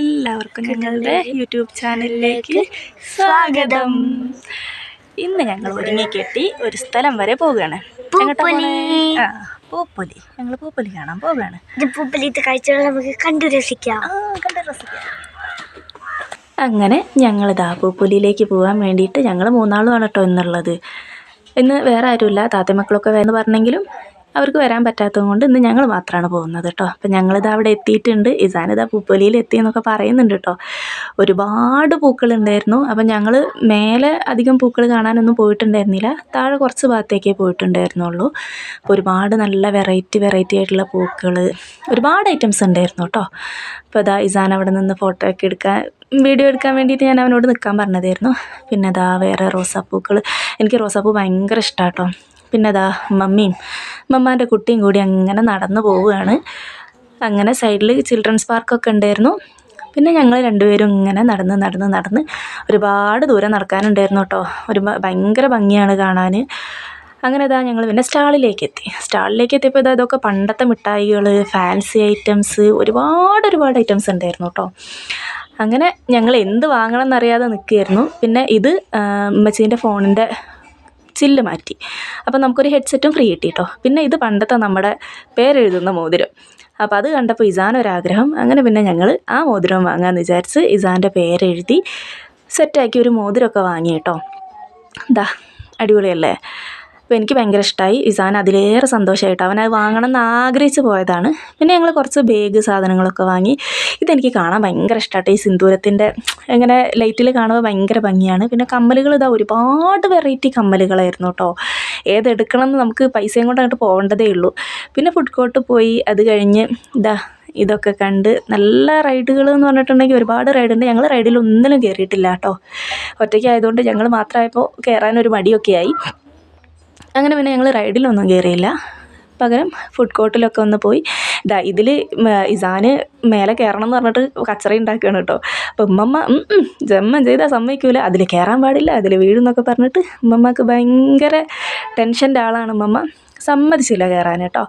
എല്ലാവർക്കും ഞങ്ങളുടെ യൂട്യൂബ് ചാനലിലേക്ക് സ്വാഗതം. ഇന്ന് ഞങ്ങൾ ഒരുങ്ങി കെട്ടി ഒരു സ്ഥലം വരെ പോവുകയാണ്? പൂപ്പൊലി. ഞങ്ങൾ പൂപ്പൊലി കാണാൻ പോവുകയാണ്. ഇത് പൂപ്പലിത്തെ കാഴ്ചകൾ നമുക്ക് കണ്ടു രസിക്കാം കണ്ടു രസിക്കാം. അങ്ങനെ ഞങ്ങളിതാ പൂപ്പൊലിയിലേക്ക് പോകാൻ വേണ്ടിയിട്ട് ഞങ്ങൾ മൂന്നാളുമാണ് കേട്ടോ എന്നുള്ളത് ഇന്ന് വേറെ ആരുമില്ല. താത്തമക്കളൊക്കെ വേണമെന്ന് പറഞ്ഞെങ്കിലും അവർക്ക് വരാൻ പറ്റാത്തത് കൊണ്ട് ഇന്ന് ഞങ്ങൾ മാത്രമാണ് പോകുന്നത് കേട്ടോ. അപ്പം ഞങ്ങളിതാ അവിടെ എത്തിയിട്ടുണ്ട്. ഇസാനിതാ പൂപ്പൊലിയിൽ എത്തി എന്നൊക്കെ പറയുന്നുണ്ട് കേട്ടോ. ഒരുപാട് പൂക്കളുണ്ടായിരുന്നു. അപ്പം ഞങ്ങൾ മേലെ അധികം പൂക്കൾ കാണാനൊന്നും പോയിട്ടുണ്ടായിരുന്നില്ല. താഴെ കുറച്ച് ഭാഗത്തേക്കേ പോയിട്ടുണ്ടായിരുന്നുള്ളൂ. അപ്പോൾ ഒരുപാട് നല്ല വെറൈറ്റി വെറൈറ്റി ആയിട്ടുള്ള പൂക്കൾ ഒരുപാട് ഐറ്റംസ് ഉണ്ടായിരുന്നു കേട്ടോ. അപ്പോൾ ഇതാ ഇസാൻ അവിടെ നിന്ന് ഫോട്ടോ ഒക്കെ എടുക്കാൻ വീഡിയോ എടുക്കാൻ വേണ്ടിയിട്ട് ഞാൻ അവനോട് നിൽക്കാൻ പറഞ്ഞതായിരുന്നു. പിന്നെ അതാ വേറെ റോസാപ്പൂക്കൾ. എനിക്ക് റോസാപ്പൂ ഭയങ്കര ഇഷ്ടമാണ് കേട്ടോ. പിന്നെ അതാ മമ്മിയും മമ്മാന്റെ കുട്ടിയും കൂടി അങ്ങനെ നടന്നു പോവുകയാണ്. അങ്ങനെ സൈഡിൽ ചിൽഡ്രൻസ് പാർക്കൊക്കെ ഉണ്ടായിരുന്നു. പിന്നെ ഞങ്ങൾ രണ്ടുപേരും ഇങ്ങനെ നടന്ന് നടന്ന് നടന്ന് ഒരുപാട് ദൂരം നടക്കാനുണ്ടായിരുന്നു കേട്ടോ. ഒരു ഭയങ്കര ഭംഗിയാണ് കാണാൻ അങ്ങനെ ഇതാ ഞങ്ങൾ പിന്നെ സ്റ്റാളിലേക്ക് എത്തി. സ്റ്റാളിലേക്ക് എത്തിയപ്പോൾ ഇതാ ഇതൊക്കെ പണ്ടത്തെ മിഠായികൾ ഫാൻസി ഐറ്റംസ് ഒരുപാട് ഒരുപാട് ഐറ്റംസ് ഉണ്ടായിരുന്നു കേട്ടോ. അങ്ങനെ ഞങ്ങൾ എന്ത് വാങ്ങണം എന്നറിയാതെ നിൽക്കുകയായിരുന്നു. പിന്നെ ഇത് ഉമ്മച്ചീന്റെ ഫോണിന്റെ ചില്ല് മാറ്റി. അപ്പോൾ നമുക്കൊരു ഹെഡ്സെറ്റും ഫ്രീ കിട്ടി കേട്ടോ പിന്നെ ഇത് പണ്ടത്തെ നമ്മുടെ പേരെഴുതുന്ന മോതിരം. അപ്പോൾ അത് കണ്ടപ്പോൾ ഇസാനൊരാഗ്രഹം. അങ്ങനെ പിന്നെ ഞങ്ങൾ ആ മോതിരം വാങ്ങാമെന്ന് വിചാരിച്ച് ഇസാന്റെ പേരെഴുതി സെറ്റാക്കി ഒരു മോതിരമൊക്കെ വാങ്ങി കേട്ടോ എന്താ അടിപൊളിയല്ലേ? അപ്പോൾ എനിക്ക് ഭയങ്കര ഇഷ്ടമായി ഇസാൻ അതിലേറെ സന്തോഷമായിട്ട് അവൻ അത് വാങ്ങണം എന്ന് ആഗ്രഹിച്ച് പോയതാണ്. പിന്നെ ഞങ്ങൾ കുറച്ച് ബേഗ് സാധനങ്ങളൊക്കെ വാങ്ങി. ഇതെനിക്ക് കാണാൻ ഭയങ്കര ഇഷ്ടമായിട്ട് ഈ സിന്ദൂരത്തിന്റെ ഇങ്ങനെ ലൈറ്റിൽ കാണുമ്പോൾ ഭയങ്കര ഭംഗിയാണ്. പിന്നെ കമ്മലുകൾ ഇതാ ഒരുപാട് വെറൈറ്റി കമ്മലുകളായിരുന്നു കേട്ടോ. ഏതെടുക്കണം എന്ന് നമുക്ക് പൈസയും കൊണ്ട് അങ്ങോട്ട് പോകേണ്ടതേ ഉള്ളൂ. പിന്നെ ഫുഡ് കോർട്ട് പോയി. അത് കഴിഞ്ഞ് ഇതാ ഇതൊക്കെ കണ്ട് നല്ല റൈഡുകൾ എന്ന് പറഞ്ഞിട്ടുണ്ടെങ്കിൽ ഒരുപാട് റൈഡുണ്ട് ഞങ്ങൾ റൈഡിൽ ഒന്നിലും കയറിയിട്ടില്ല കേട്ടോ. ഒറ്റയ്ക്കായതുകൊണ്ട് ഞങ്ങൾ മാത്രമായപ്പോൾ കയറാനൊരു മടിയൊക്കെ ആയി അങ്ങനെ പിന്നെ ഞങ്ങൾ റൈഡിലൊന്നും കയറിയില്ല പകരം ഫുഡ് കോർട്ടിലൊക്കെ ഒന്ന് പോയി. ഇതാ ഇതിൽ ഇസാന് മേലെ കയറണം എന്ന് പറഞ്ഞിട്ട് കച്ചറ ഉണ്ടാക്കുകയാണ് കേട്ടോ അപ്പോൾ ഉമ്മമ്മ ഉം, ചെയ്താൽ സമ്മതിക്കൂല. അതിൽ കയറാൻ പാടില്ല അതിൽ വീഴുന്നൊക്കെ പറഞ്ഞിട്ട് ഉമ്മമ്മക്ക് ഭയങ്കര ടെൻഷന്റെ ആളാണ് ഉമ്മമ്മ. സമ്മതിച്ചില്ല കയറാൻ കേട്ടോ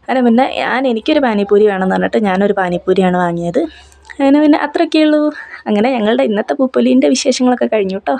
അങ്ങനെ പിന്നെ ഞാൻ എനിക്കൊരു പാനിപ്പൂരി വേണമെന്ന് പറഞ്ഞിട്ട് ഞാനൊരു പാനിപ്പൂരിയാണ് വാങ്ങിയത്. അങ്ങനെ പിന്നെ അത്രയൊക്കെയുള്ളൂ. അങ്ങനെ ഞങ്ങളുടെ ഇന്നത്തെ പൂപ്പൊലീന്റെ വിശേഷങ്ങളൊക്കെ കഴിഞ്ഞു കേട്ടോ